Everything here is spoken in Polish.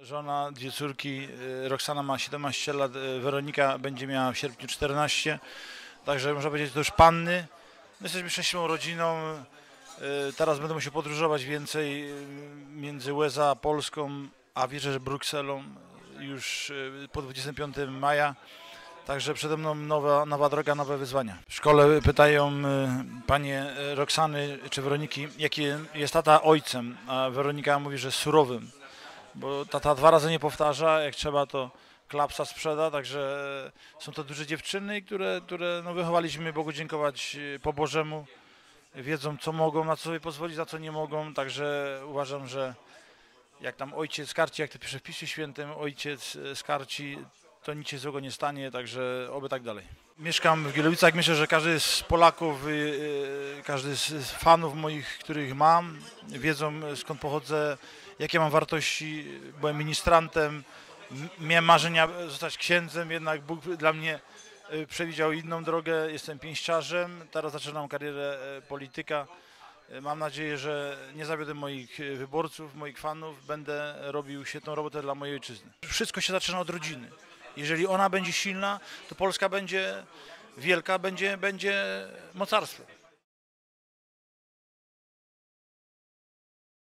żona, dwie córki. y, Roxana ma 17 lat, y, Weronika będzie miała w sierpniu 14. Także można powiedzieć, to już panny. My jesteśmy szczęśliwą rodziną. Y, Teraz będę musiał podróżować więcej między USA a Polską, a wierzę, że Brukselą już po 25 maja. Także przede mną nowa, nowa droga, nowe wyzwania. W szkole pytają panie Roxany czy Weroniki, jaki jest tata ojcem, a Weronika mówi, że surowym, bo tata dwa razy nie powtarza, jak trzeba to klapsa sprzeda, także są to duże dziewczyny, które, które no, wychowaliśmy Bogu dziękować y, po Bożemu, wiedzą co mogą, na co sobie pozwolić, za co nie mogą, także uważam, że jak tam ojciec karci, jak to pisze w Pisie Świętym, ojciec e, skarci, to nic się złego nie stanie, także oby tak dalej. Mieszkam w Gielowicach, myślę, że każdy z Polaków, y, y, każdy z fanów moich, których mam, wiedzą skąd pochodzę, jakie mam wartości, byłem ministrantem, miałem marzenia zostać księdzem, jednak Bóg dla mnie e, przewidział inną drogę, jestem pięściarzem, teraz zaczynam karierę polityka. Mam nadzieję, że nie zawiodę moich wyborców, moich fanów. Będę robił świetną robotę dla mojej ojczyzny. Wszystko się zaczyna od rodziny. Jeżeli ona będzie silna, to Polska będzie wielka, będzie, będzie mocarstwem.